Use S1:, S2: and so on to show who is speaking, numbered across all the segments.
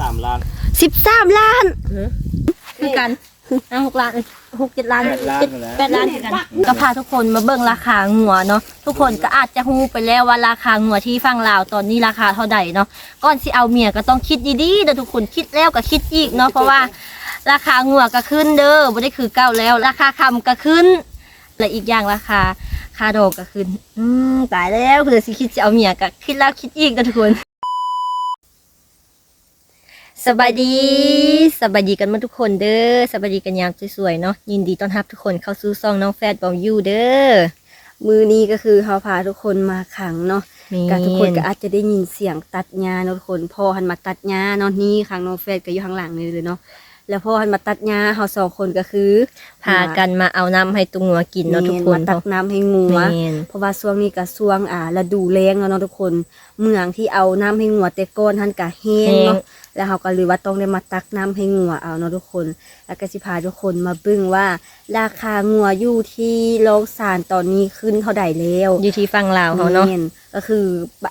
S1: สามล้าน
S2: สิบสามล้าน
S3: คือกันอะหกล้านหกเจ็ดล้าน
S1: แปดล้าน
S3: เจ็ด
S1: หมดแล้ว
S3: แปดล้านคือกันก็พาทุกคนมาเบิ่งราคางัวเนาะทุกคนก็อาจจะฮู้ไปแล้วว่าราคางัวที่ฟังลาวตอนนี้ราคาเท่าใดเนาะก่อนสิเอาเมียก็ต้องคิดดีๆเด้อทุกคนคิดแล้วก็คิดอีกเนาะเพราะว่าราคางัวก็ขึ้นเด้อบ่ได้คือเก่าแล้ว ราคาคำก็ขึ้น และอีกอย่างราคาคาดอกก็ขึ้นอืมตายแล้วเผื่อสิคิดจะเอาเมียก็คิดแล้วคิดอีกนะทุกคน สบายดีสบายดีกันหมาทุกคนเด้อสบายดีกันยามสวยๆเนาะยินดีต้อนรับทุกคนเข้าสู่ซองน้องแฟดบอมยูเด้อ
S2: มือนี้ก็คือเขาพาทุกคนมาขังเนาะ
S3: มี
S2: ก็ทุกคนก็อาจจะได้ยินเสียงตัดหญ้าเนาะทุกคนพ่อหันมาตัดหญ้าเนาะนี่ขังน้องเฟรดก็อยู่ข้างหลังนี่เลยเนาะแล้วพ่อหันมาตัดหญ้าเฮาสองคนก็คือ
S3: พากันมาเอาน้ำให้ตุงหัวกินเนาะทุกคน
S2: มาตักน้ำให้งัว
S3: แม่น
S2: เพราะว่าช่วงนี้ก็ช่วงอ่าฤดูแล้งแล้วเนาะทุกคนเมืองที่เอาน้ำให้งัวแต่ก้อนท่านก็แห้งเนาะแล้วเขาก็เลยว่าต้องได้มาตักน้ำให้งัวเอาเนาะทุกคน แล้วก็สิพาทุกคนมาเบึ้งว่า ราคางัวอยู่ที่โลกสารตอนนี้ขึ้นเท่าใดแล้ว
S3: อยู่ที่ฟังลาวเขาเนาะ
S2: แม่ก็คือ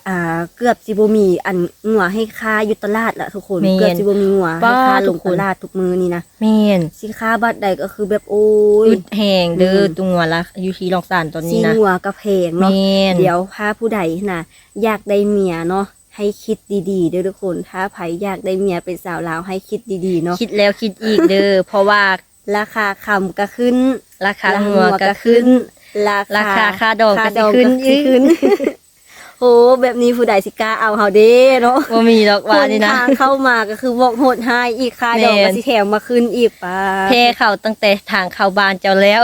S2: อ่าเกือบสิบมีอันงัวให้ค่าอยู่ตลาดละทุกคน
S3: แม่น
S2: เกือบสิบมีงัวให้
S3: ป้า
S2: ค่าล
S3: ทุ
S2: ง
S3: กค
S2: ต
S3: น
S2: ลาดทุกมือนี่นะ
S3: แม่น
S2: สิค่าบัตรใดก็คือแบบโอ้ย
S3: อึดแหงเด้อ
S2: อืม
S3: ตุงหัวละอยู่ที่ลองสานตอน
S2: สิ
S3: นี้นะ
S2: งัวกระเพง
S3: แม่
S2: เนาะ
S3: น
S2: เดี๋ยวพาผู้ใดนะอยากได้เมียเนาะให้คิดดีๆเด้อทุกคน ถ้าไผอยากได้เมียเป็นสาวลาวให้คิดดีๆเนาะ
S3: คิดแล้วคิดอีกเด้อเพราะว่า
S2: ราคาคำก็ขึ้น
S3: ราคางัวก็ขึ้น
S2: รา
S3: ราคาค่าดอกก็
S2: ค่า
S3: สิขึ้น
S2: ก็สิขึ้นโอ้แบบนี้ผู้ใดสิกล้าเอาเฮาเด้เนาะ
S3: ว่ามีดอกว่านี่
S2: ค
S3: นะ
S2: ทางเข้ามาก็คือบอกโหดให้อีกค่าดอก
S3: แม่
S2: ก็
S3: น
S2: สิแถมมาขึ้นอีกป้า
S3: เทเขาตั้งแต่ทางเข้าบ้านเจ้าแล้ว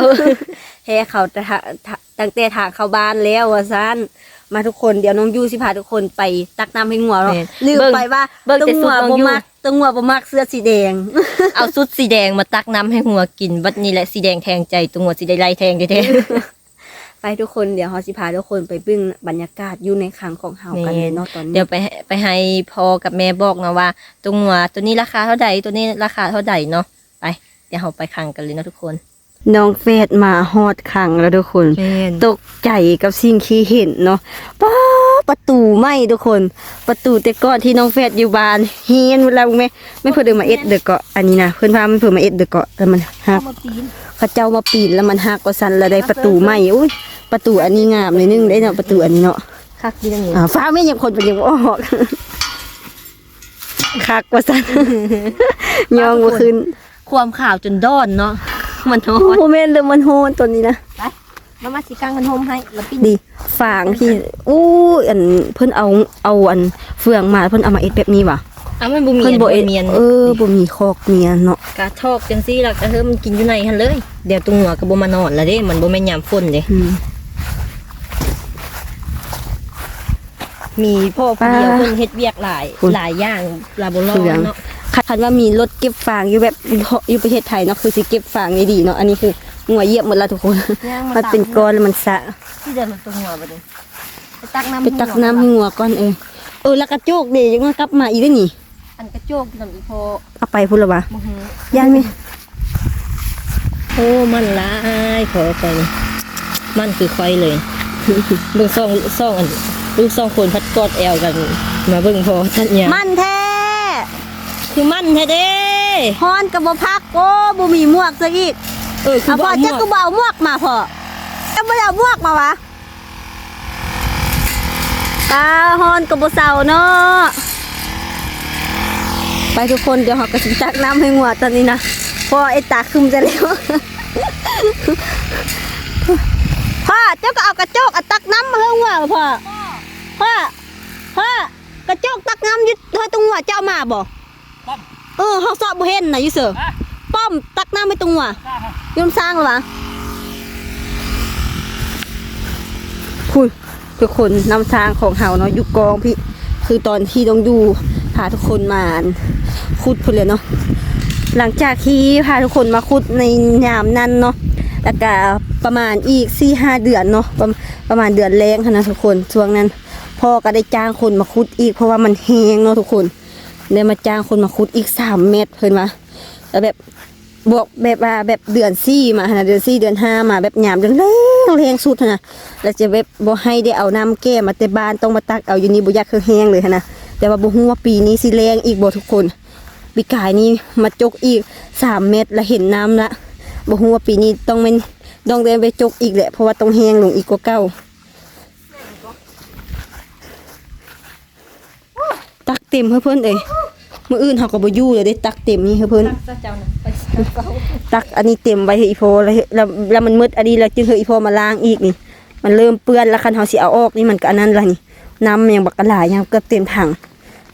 S2: แท้เขาแต่ทะทะตั้งแต่ทางเข้าบ้านแล้วว่าซั่น มาทุกคนเดี๋ยวน้องยูสิพาทุกคนไปตักน้ำให้งัวเนาะ
S3: แม่น
S2: ลืม
S3: เบิ่ง
S2: ไปว่า
S3: เบิ่ง
S2: ตั
S3: แต่
S2: ว
S3: สุ
S2: งั
S3: ด
S2: ว
S3: น้อง
S2: บ่
S3: ยู
S2: มักตัวงัวบ่มักเสื้อสีแดง
S3: เอาสุดสีแดงมาตักน้ำให้หัวกินบัดนี้แหละสีแดงแทงใจตุงหัวสีได้ไล่แทงแท้
S2: ไปทุกคนเดี๋ยวเฮาสิพาทุกคนไปเบิ่งบรรยากาศอยู่ในขังของเฮากัน
S3: แม่น
S2: เนาะตอน
S3: ๆ
S2: นี้
S3: เดี๋ยวไปให้ไปให้พ่อกับแม่บอกนะว่าตุงหัวตัวนี้ราคาเท่าใดตัวนี้ราคาเท่าใดเนาะไป เดี๋ยวเราไปคังกันเลยเนาะทุกคน
S2: น้องเฟดมาฮอดขังแล้วทุกคน
S3: แม่น
S2: ตกใจกับสิ่งที่เห็นเนาะป้าประตูไหมทุกคน ประตูแต่ก่อนที่น้องเฟดอยู่บ้านเฮียนเวลาแม่ไม่เพิ่นเดินมาเอ็ดเดอะเกาะอันนี้นะเพิ่นพามันเพิ่นมาเอ็ดเดอะเกาะแล้วมันหัก
S3: มาปีน
S2: เขาเจ้ามาปีนแล้วมันหักก็สั่นแล้วได้ประตูไหมอุ้ยประตูอันนี้งามเลยนึงได้เนาะประตูอันนี้เนาะ
S3: คักดีจังเลย
S2: อ่าฟ้าไม่ยังคนไปยังบ่ออกคักว่าสั่นยองบ่ขึ้น
S3: ความข่าวจนด้อนเนาะ มันโห
S2: โอ้
S3: ด
S2: โหแม่นเลยมันโหนตัวนี้นะ
S3: ไปมามาสิกังกันโฮมให้แล้วปิ้น
S2: ดีฝางที่อู้อันเพิ่นเอาเอาอันเฟืองมาเพิ่นเอามาเอ็ดแบบนี้ว่ะ
S3: อะมันบ่มี
S2: เพิ่น
S3: อัน
S2: บ่
S3: บ่
S2: เอ็ด
S3: เมียน
S2: เออบ่มีคอกเมียเนาะ
S3: กะทอกจังซี่ล่ะกะเฮิมมันกินอยู่ในหั่นเลย เดี๋ยวตุงหัวก็บ่มานอนแล้วเด้มันบ่แม่นยามฝนเด้
S2: อืม
S3: มีพ่อผู้เดียว
S2: อ่า
S3: เพิ่นเฮ็ดเวียกหลาย
S2: คุณ
S3: หลายอย่างลาบ่รอ
S2: เฟือง
S3: เนาะ
S2: คันว่ามีรถเก็บฟางอยู่แบบอยู่ประเทศไทยเนาะคือสิเก็บฟางได้ดีเนาะอันนี้คืองัวเหยียบหมดแล้วทุกคน
S3: ย่าง
S2: มันเป็นก้อนแล้วมันสะ
S3: ที่เดินมันตุงหัวบ่เด้ไปตักน้ำ
S2: ไปตักน้ำให้งัวก่อนเออเออแล้วกระโจกเดยังมากลับมาอีกได้อนี่
S3: อันกระโจกนำอีพอ
S2: เอาไปพุ่นละวะ
S3: บ่ฮู้
S2: ย่านไหม
S3: โอ้มันหลายขอไปนี่มันคือควายเลยเบิ่งซ่องซ่องอันลูกซ่องคนพัดกอดแอวกัน มาเบิ่งพอท่านเนี่ย
S2: มันแท้
S3: คือมันแท้เด้
S2: ฮอนกับบ่พักโอ้บ่มีหมวกซะอีก
S3: เออคือ
S2: เอาพ่อ
S3: บ่
S2: จะก็บ่เอาหมวกมาพ่อจะบ่ได้เอาหมวกมาวะตาฮอนกับบ่เซาเนาะไปทุกคนเดี๋ยวเฮาก็สิตักน้ำให้งัวตอนนี้นะพ่อไอ้ตาคึมจะแล้วพ่อเจ้าก็เอากระจกเอาตักน้ำมาให้งัวพ่อพ่อพ่อกระจกตักน้ำอยึดเธอตรงหัวเจ้ามาบ่ เออเฮาสอบบ่เห็นน่ะอยู่เสือป้อมตักน้ำไม่ตรงหัวยมสร้างเหรอวะคุณคือคนนำทางของเฮาเนาะอยู่กองพี่ คือตอนที่ต้องอยู่พาทุกคนมาขุดพุ่นเลยเนาะหลังจากที่พาทุกคนมาขุดในยามนั้นเนาะแล้วก็ประมาณอีกสี่ห้าเดือนเนาะประประมาณเดือนแรงค่ะนะทุกคนช่วงนั้นพ่อก็ได้จ้างคนมาขุดอีกเพราะว่ามันแห้งเนาะทุกคน ได้มาจ้างคนมาขุดอีกสามเมตรเพิ่นว่าแล้วแบบบวกแบบว่าแบบเดือนสี่มานะเดือนสี่เดือนห้ามาแบบหยามเดือนแรงแรงสุดนะแล้วจะแบบบ่ให้ได้เอาน้ำแก้มาแต่บ้านต้องมาตักเอาอยู่นี่บ่อยากคือแห้งเลยนะแต่ว่าบ่ฮู้ว่าปีนี้สิแรงอีกบ่ทุกคนปีกายนี่มาจกอีกสามเมตรแล้วเห็นน้ำละบ่ฮู้ว่าปีนี้ต้องเป็นต้องเดินไปจกอีกแหละเพราะว่าต้องแห้งลงอีกกว่าเก่าตักเต็มเพื่อนเอ้ย มื้ออื่นเฮาก็บ่อยู่เลยได้ตักเต็มนี่เพื่อเพิ่น
S3: ตักเจ้าน่ะไปเฝ้า
S2: ตักอันนี้เต็มไว้ให้อีโพแล้วแล้วแล้วมันมืดอันนี้แล้วจึงให้อีโพมาล้างอีกนี่ มันเริ่มเปื้อนแล้วคันเฮาสิเอาออกนี่มันก็อันนั้นละนี่น้ำมันยังบักกะหลายยังเกือบเต็มถัง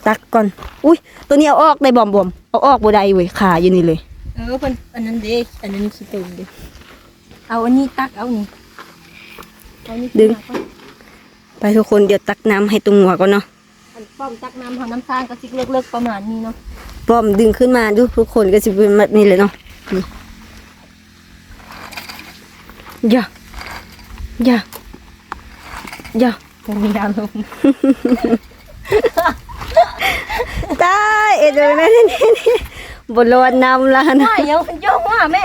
S2: ตักก่อน อุ้ยตัวนี้เอาออกได้บ่อมบ่มเอาออกบ่ได้เว้ยขาอยู่นี่เลย
S3: เออเพิ่นอันนั้นเด้อันนั้นสิตุ่มเด้เอาอันนี้ตักเอานี่เอานี่
S2: ดึง ไปทุกคนเดี๋ยวตักน้ำให้ตรงหัวก่อนเนาะ
S3: อันป้อมตักน้ำเฮาน้ำตาลก็สิเลิกๆประมาณนี้เนาะ
S2: ป้อมดึงขึ้นมาดูทุกคนก็สิเป็นแบบนี้เลยเนาะนี่อย่าอย่าอย่า
S3: บ่มีอารมณ์
S2: ตายเอ็ดเลยนะนี่นี่นี่บนรวนน้ำแล้วนะ
S3: ว่ายังย่องว่าแม่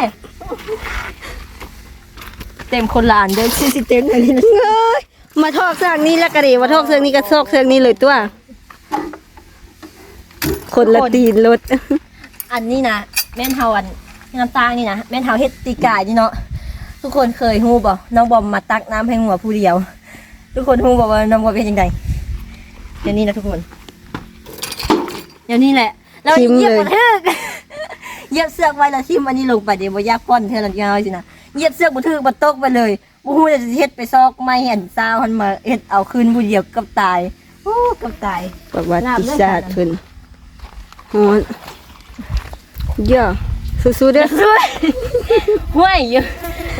S3: เต็มคนละอันเด้อสิสิเต็มเลยนี่นะ
S2: เอ้ยมาทอกเสือกนี้แล้วก็ดีมาทอกเสือกนี้ก็ทอกเสือกนี้เลยตัว คนละตีนรถ
S3: อันนี้นะแม่นเฮาอันน้ำตาลนี่นะแม่นเฮาเฮ็ดตีกายนี่เนาะทุกคนเคยฮู้บ่น้องบอมมาตักน้ำให้หัวผู้เดียว ทุกคนฮู้บ่ว่าน้องบอมเป็นจังไดเดี๋ยวนี้นะทุกคน เดี๋ยวนี้แหละแล้ว
S2: ทิ่ม
S3: เหยียบ
S2: เลย
S3: กระทึกเหยียบเสือกไว้แล้วทิ่มอันนี้ลงไปเดี๋ยวบ่ยากก้อนเท่านั้นยาวสินะเหยียบเสือกบ่ทึกบ่ตกไปเลยบ่ฮู้จะเฮ็ดไปซอกไม่เห็นซาวมันมาเฮ็ดเอาคืนผู้เดียวกับตายโอ้กับตาย
S2: ประวัติศาสตร์เพิ่น ฮอนเยอะสู้ๆเด้อ
S3: ด้วยห้วยอยู่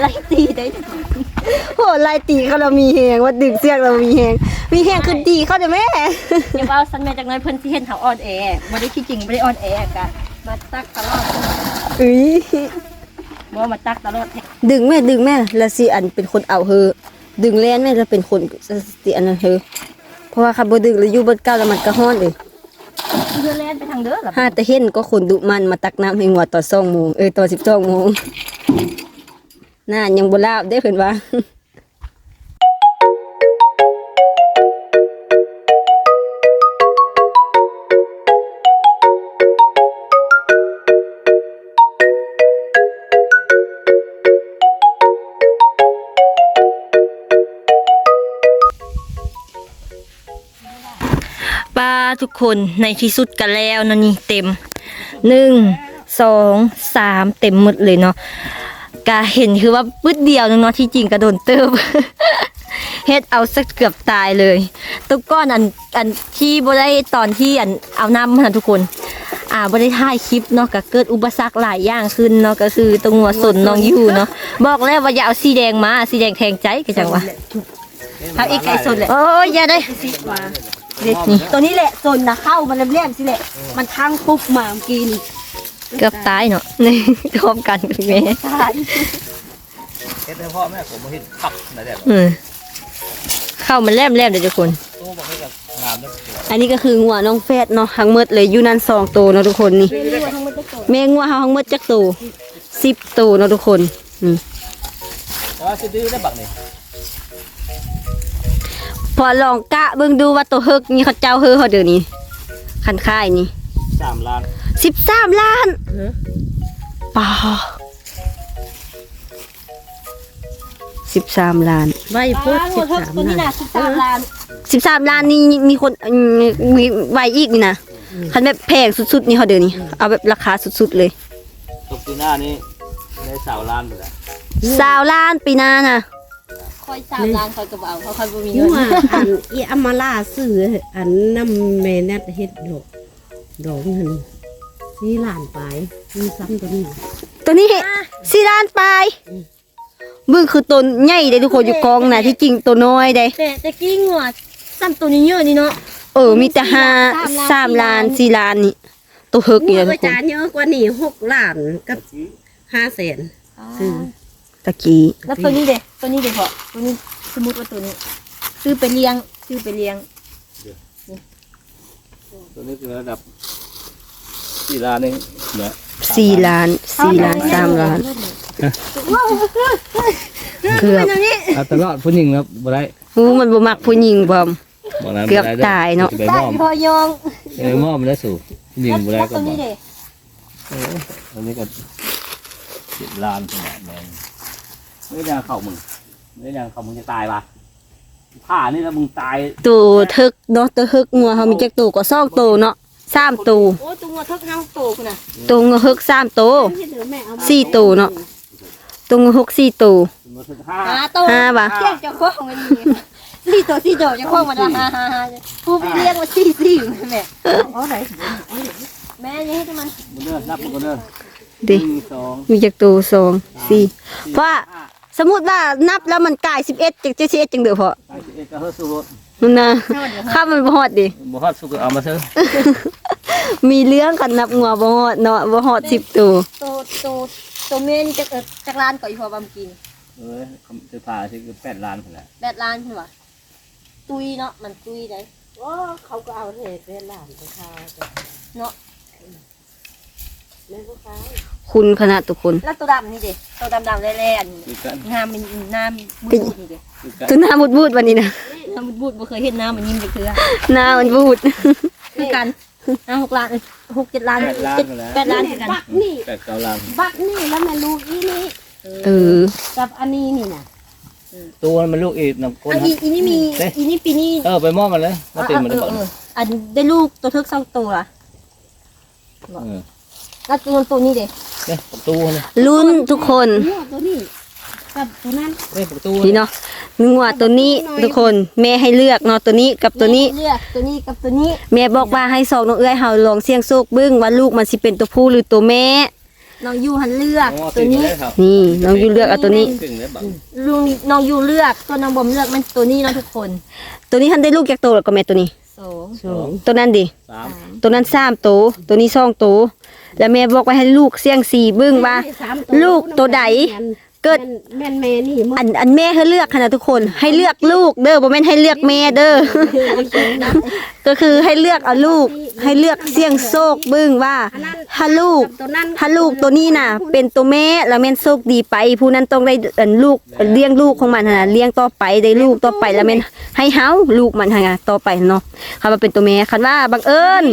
S3: ไล่ตีได้
S2: โหลายตีเขาเรามีแหงว่าดึงเสือกเรามีแหงมีแหงคือดีเขาเด้อแม่
S3: อย่าว่าสันแม่จากน้อยเพิ่นสิเห็นเขาอ่อนแอบ่ได้ที่จริงบ่ได้อ่อนแอกะมาตักตลอด
S2: เอ้ย
S3: บ่มาตักตลอดแท้
S2: ดึงแม่ดึงแม่แล้วสิอันเป็นคนเอาเฮอดึงแล่นแม่จะเป็นคนสติอันนั้นเฮอเพราะว่าคันบ่ดึงแล้วอยู่บนเก้าแล้วมันก็ฮ้อนเด้
S3: เพื่อแล่นไปทางเด้อหรอ
S2: ห้าแต่เห็นก็คนดุมันมาตักน้ำให้หัวต่อสองโมงเออต่อสิบสองโมงน่ายังบลาบได้เพิ่นว่า
S3: ป้าทุกคนในที่สุดกันแล้วเนาะนี่เต็มหนึ่งสองสามเต็มหมดเลยเนาะกาเห็นคือว่าปึ๊ดเดียวนึงเนาะที่จริงกระโดนเติบเฮ็ดเอาสักเกือบตายเลยตุกก้อนอันอันที่บ่ได้ตอนที่อันเอาน้ำมาทุกคน อ่าบ่ได้ถ่ายคลิปเนาะก็เกิดอุปสรรคหลายอย่างขึ้นเนาะก็คือตรงหัวสนน้องอยู่เนาะบอกแล้วว่าอย่าเอาสีแดงมาสีแดงแทงใจก็จังวะเอาอีกไก่สนแหละโอ้ยอย่าได้ นี่ตัวนี้แหละสนนะเข้ามันแหลมๆสิแหละ มันทั้งปุ๊บมาเมื่อกินเกือบตายเนาะนี่พร้อมกันคุณแม่
S1: เฮ็ดให้พ่อแม่ผมมาเฮ็ดขับนะเด็ด
S3: อืมเข้ามันแหลมๆเดี๋ยวทุกคน
S1: ตู้บอกให้กับงามเด้อ
S2: อันนี้ก็คืองัวน้องแฟดเนาะทั้งหมดเลยอยู่นั่นสองตัวเนาะทุกคนนี่แม่งัวเฮาทั้งหมดจักตัวสิบตัวเนาะทุกคนนี่
S1: แต่ว่าสิดื้อได้บักนี่
S2: พ อลองกะเบิ่งดูว่าตัวเฮิกนี่เขาเจ้าเฮอเขาเดี๋ยวนี้คันค่ายนี่
S1: สามล้าน
S2: สิบสามล้านป่าสิบสามล้าน
S3: ไว้พูดสิบสามตัวนี้นะสิบสามล้าน
S2: สิบสามล้านนี่มีคนอืมมีไว้อีกนี่นะคันแบบแพงสุดๆนี่เขาเดี๋ยวนี้เอาแบบราคาสุดๆเลย
S1: ตกปีหน้านี้ได้สาวล้านหมดแล้ว
S2: สาวล้านปีหน้าน่ะ
S3: คอยสามล้านคอยกระเป๋าเขาคอยบ่มี
S4: ยั
S3: เงิ
S4: วนอันอีอามาล่าซื้ออันน้ำแม่นัดเฮ็ดดอกดอกเงินนี่หลานไปมีซ้ำตัวนี้
S2: ตัวนี้สี่ล้านปลายเบิ่งคือต้นใหญ่เลยทุกคนอยู่กองน่ะที่จริงตัวน้อยเด้
S3: แต่แต่กี้งัวซ้ำตัวนี้เยอะนี่เนาะ
S2: เออมีแต่ห้าสามล้านสี่ล้านนี่ตัวเฮิก
S4: หั
S2: นี่
S4: ว
S2: นะทุ
S4: ก็
S2: กคน
S4: จานเยอะกว่านี่หกล้านกับห้าแสน ซื้อ
S2: ตะกี้
S3: แล้วตัวนี้เด้ตัวนี้เด้พอตัวนี้สมมติว่าตัวนี้ ซื้อไปเลี้ยง ซื้อไปเลี้ยง
S1: ตัวนี้คือระดับสี่ล้านนี่เหนือ
S2: สี่ล้านสี่ล้านสามล้านเกือบ
S1: เอาตลอดผู้หญิงครับบ่ได้
S2: หูมันบ่มักผู้หญิงบ่
S1: บ่นั้น
S2: เกือบตายเนาะ
S1: ไป
S3: ได้
S1: มอม
S3: พอยอง
S1: ไปมอมแล้วสู่ผู้หญิงบ่ได้
S3: แล้ว
S1: ก็
S3: ตัว
S1: บ่
S3: นี้เด้
S1: เอออันนี้ก็สิบล้านขนาดนั้น ไม่ได้เข้ามึงไม่ได้เข้ามึงจะตายปะผ่านี่แล้วมึงตาย
S2: ตัวทึกเนาะตัวทึกงัวเฮามีจักตัวก็ซอกตัวเนาะสามตัว
S3: โอ้ตัวงัวเทิกห้าโตคุณน่ะ
S2: ตัวงัวฮึกสามตัว
S4: ที่เหลือแม่เอามา
S2: สี่ตัวเนาะตัวงัวฮึกสี่ตัว
S1: มึงถึงห้า
S3: ห้าโต
S2: ห้าบะ
S3: เรียกเจ้าของมันนี่สี่ตัวสี่โตเจ้าของมันว่าฮ่าฮ่าฮ่าผู้ไปเรียกว่าสี่สี่แม่
S4: เอาไหน
S3: แม่นี่ให้มัน
S1: มึงเดินนับมึงก็เดิน
S2: ดิ
S1: หนึ่งสอง
S2: มีจักตัวสองสี่
S1: สี่
S2: เพราะว่า
S1: ห้า
S2: สมมุติว่านับแล้วมันกลาย11จัก71จังเด้อพอ
S1: ไปสิบเอ็ดก็เฮ้ยสู้รถ
S2: นั่นนะข้ามมันบ่ฮอดดิ
S1: บ่ฮอดสู้ก็เอามาซื้อ
S2: มีเรื่องกันนับงัวบ่ฮอดเนาะบ่ฮอด10ตัว
S3: ตัวตัวตัวเมนจะเกิดจากร้านก่อนอีพอบำกิน
S1: เอ้ยคำจะผ่าสิคือแปดล้านคนแหละ
S3: แบดร้านใช่ปะตุยเนาะมันตุยได้
S4: โอ้เขาก็เอาเหตุเป็นหลานไปขายจ้ะ
S3: เนาะ
S4: แม่ก็ขาย
S2: คุณขนาดทุกคน
S3: แล้วตัวดำนี่เด็ตัวดำดำๆแร่ๆอันนี้
S1: คือกัน
S3: น้ำมันน้ำบูดๆนี่เด็
S1: คือกัน
S2: ตัวหน้าบูดๆวันนี้นะ
S3: น้ำบูดๆบ่เคยเห็นน้ำมันยิ้มเลยคือ
S2: หน้ามันบูด
S3: คือกันอะหกล้านเอ้ยหกเจ็ดล้าน
S1: แปดล้าน
S3: เจ็ด
S1: คนแหละ
S3: แปดล้านคือกัน
S4: บักนี่
S1: แปดเก้าล้าน
S4: บักนี่แล้วแม่ลูกอีนี่
S2: เออ
S4: กับอันนี้นี่น่ะ
S1: ตัวมันลูกอีกน้ำก้น
S3: อันอีอีนี่มี
S1: เด้
S3: อีนี่ปีนี้
S1: เออไปมอบมันเลยมา
S3: อะ
S1: ตีมัน
S3: เอ
S1: ได้
S3: อ
S1: ก่อน
S3: เอออันได้ลูกตัวเทิกสองตัว
S1: เออ
S3: แล้วตัวตัวนี้เด็
S1: เนี่ยประตูเนี่ย
S2: ลุ้นทุกคน
S4: หัวตัวนี้กับตัวนั้น
S1: เนี่ยประตู
S2: นี่เนาะงัวตัวนี้ทุกคนแม่ให้เลือกเนาะตัวนี้กับตัวนี้
S3: เลือกตัวนี้กับตัวนี้
S2: แม่บอกว่าให้สองน้องเอ้ยเฮาลองเสี่ยงโชคเบิ่งว่าลูกมันสิเป็นตัวผู้หรือตัวแม่
S3: น้องยูหันเลือก
S1: อ๋อ
S3: ตัวนี้
S1: ติดได้ครับ
S2: นี่น้องอยู่เลือกเอาตัวนี้
S1: ถึงได้บัง
S3: ลุงน้องยูเลือกตัวน้องบอมเลือกมันตัวนี้เนาะทุกคน
S2: ตัวนี้ทันได้ลูกจากโตแล้วก็แม่ตัวนี้
S3: สอง
S1: สอง
S2: ตัวนั้นดิ
S1: สาม
S2: ตัวนั้นสามโตวตัวนี้สองโตว แล้วแม่บอกว่าให้ลูกเสี่ยงสี่เบิ่งว่า
S4: สาม
S2: ลูกตัวใด เกิด
S4: แม่นแม่นี่มึง
S2: อันอันแม่ให้เลือกค่ะนะทุกคน ให้เลือกลูกเด้อบ่แม่นให้เลือกแม่เด้อ ก็คือให้เลือกเอาลูก ให้เลือกเสี่ยงโชคเบิ่งว่าถ้าลูก
S4: ตัวนั้น
S2: ถ้าลูกตัวนี้น่ะ เป็นตัวแม่แล้วแม่นโชคดีไป ผู้นั้นต้องได้เอิ่นลูกเลี้ยงลูกของมันหั่นน่ะเลี้ยงต่อไปได้ลูกต่อไปแล้วแม่นให้เฮาลูกมันหั่นน่ะต่อไปเนาะคันว่าเป็นตัวแม่คันว่าบังเอิญ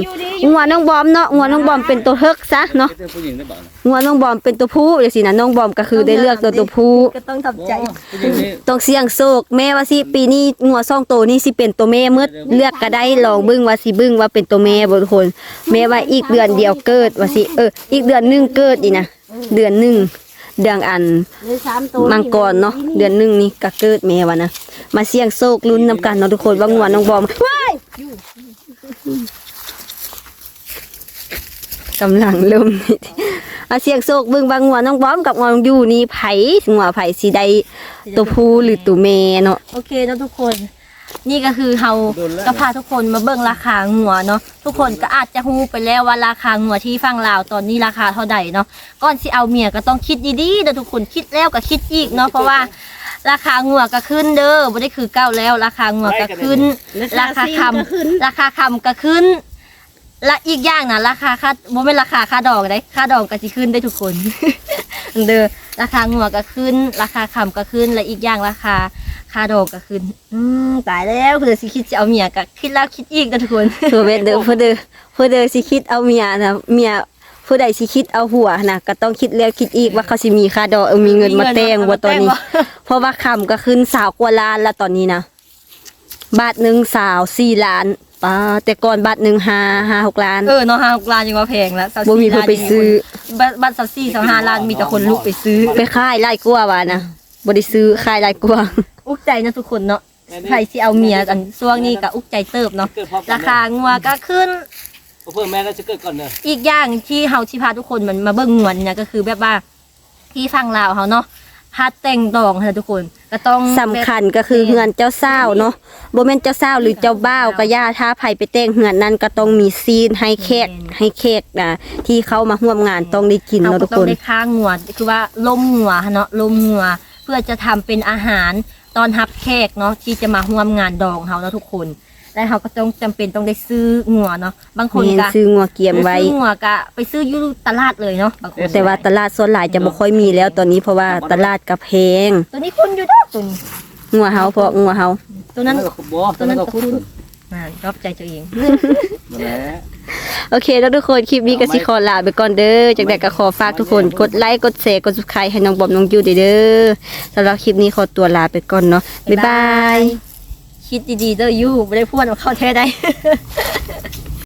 S2: งัวน้องบอมเนาะงัวน้องบอมเป็นตัวเฮิกซะเนาะ
S1: เจ้าผู้หญิงได้บัง
S2: งัวน้องบอมเป็นตัวผู้จังซี่นะน้องบอมก็คือได้เลือกตัวตัวผู้
S3: ก็ต้องทำใจ
S1: ผู้หญิงนี่
S2: ต้องเสี่ยงโชคแม่ว่าสิปีนี้งัวซ่องโตนี่สิเป็นตัวแม่มืดเลือกก็ได้ลองเบิ่งว่าสิเบิ่งว่าเป็นตัวแม่บ่ทุกคนแม่ว่าอีกเดือนเดียวเกิดว่าสิเอออีกเดือนหนึงเกิดนี่นะเดือนหนึงเดือนอัน
S4: เลยสามตัว
S2: มังกรเนาะเดือนหนึงนี่ก็เกิดแม่ว่านะมาเสี่ยงโชคลุ้นนำกันเนาะทุกคนว่างัวน้องบอมว้ายกำลังเริ่ม นี่อาเสี่ยงโชคเบิ่งว่างัวน้องบอมกับงัวน้องยูนี่ไผงัวไผสิได้ตัวผู้หรือตัวแม่เนาะ
S3: โอเคเนาะทุกคน นี่ก็คือเฮาก็พาทุกคนมาเบิ่งราคางัวเนาะทุกคนก็อาจจะฮู้ไปแล้วว่าราคางัวที่ฟังลาวตอนนี้ราคาเท่าใดเนาะก่อนสิเอาเมียก็ต้องคิดดีๆเด้อทุกคนคิดแล้วก็คิดอีกเนาะเพราะว่าราคางัวก็ขึ้นเด้อบ่ได้คือเก้าแล้ว ราคางัวก็ขึ้น ราคาคำ
S4: ขึ้น
S3: ราคาคำก็ขึ้น และอีกอย่างนะราคาค่าบ่เป็นราคาค่าดอกได้ค่าดอกก็สิขึ้นได้ทุกคน เด้อราคางัวก็ขึ้น ราคาคำก็ขึ้น และอีกอย่างราคาค่าดอกก็ขึ้น อืมตายแล้วเพื่อสิคิดจะเอาเมียก็คิดแล้วคิดอีกนะทุกคน
S2: เพื่อเวทเด้อเพื่อเด้อเพื่อเด้อสิคิดเอาเมียนะเมียผู้ใดสิคิดเอาหัวนะก็ต้องคิดแล้วคิดอีกว่าเขาสิมีค่าดอกเออมีเงินมาแต่งว่าตอนนี้ เพราะว่าคำก็ขึ้นสาวกว่าล้านแล้วตอนนี้นะบาทหนึ่งสาวสี่ล้าน ป้าแต่ก่อนบาทหนึ่งห้าห้าหกล้าน
S3: เออเนาะห้าหกล้านยังว่าแพงแล้ว
S2: บ่มีเพิ่นไปซื้อ
S3: บัตรบัตรสักสี่สองห้าล้านมีแต่คนลุกไปซื้อ
S2: ไปค่ายไล่กลัวว่านะบ่ได้ซื้อค่ายไล่กลัว
S3: อุกใจนะทุกคนเนาะใครสิเอาเมียกันช่วงนี้ก็อุกใจเติบเนาะ
S1: เกิดพร้อมกัน
S3: ราคางัวก็ขึ้น
S1: เพื่อนแม่ก็จะเกิดก่อนเนอะ
S3: อีกอย่างที่เฮาที่พาทุกคนมันมาเบิ่งงวนเนี่ยก็คือแบบว่าที่ฟังลาวเฮาเนาะพาแต่งดองค่ะทุกคน ก็ต้อง
S2: สำคัญก็คือเฮือนเจ้าสาวเนาะบ่แม่นเจ้าสาวหรือเจ้าบ่าวก็ย่าถ้าไผไปแต่งเฮือนนั้นก็ต้องมีซีนให้แขกให้แขกนะที่เขามาร่วมงานต้องได้กิน
S3: เฮา
S2: เนาะ
S3: ก็
S2: ทุก
S3: ต้อ
S2: ค
S3: ง
S2: น
S3: ได้ค้างงัวคือว่าล้มงัวเนาะล้มงัวเพื่อจะทำเป็นอาหารตอนรับแขกเนาะที่จะมาร่วมงานดองเฮาเนาะทุกคน แต่เขาก็ต้องจำเป็นต้องได้ซื้องัวเนาะบางคน
S2: แม่น
S3: ก็
S2: ซื้องัวเกียมไว้
S3: ซื้องัวก็ไปซื้อยู่ตลาดเลยเนาะ
S2: แต่ว่าตลาดส่วนหลายจะไม่ค่อยมีแล้วตอนนี้เพราะว่าตลาดก็แพง
S3: ตัวนี้คุณอยู่ด้อตัวนี้
S2: งัวเฮาเพราะงัวเฮา
S3: ตัวนั้น
S1: ตัวนั้นั้นั้
S3: นรอบใจตัวเอง
S2: โอเคแล้วทุกคนคลิปนี้ก็สิขอลาไปก่อนเด้อจากแต่ก็ขอฝากทุกคนกดไลค์กดแชร์กด subscribe ให้น้องบอมน้องยูเด้อสำหรับคลิปนี้ขอตัวลาไปก่อนเนาะบ๊ายบาย
S3: คิดดีๆเด้อยู่ไม่ได้พูดมัเข้าแท้ได้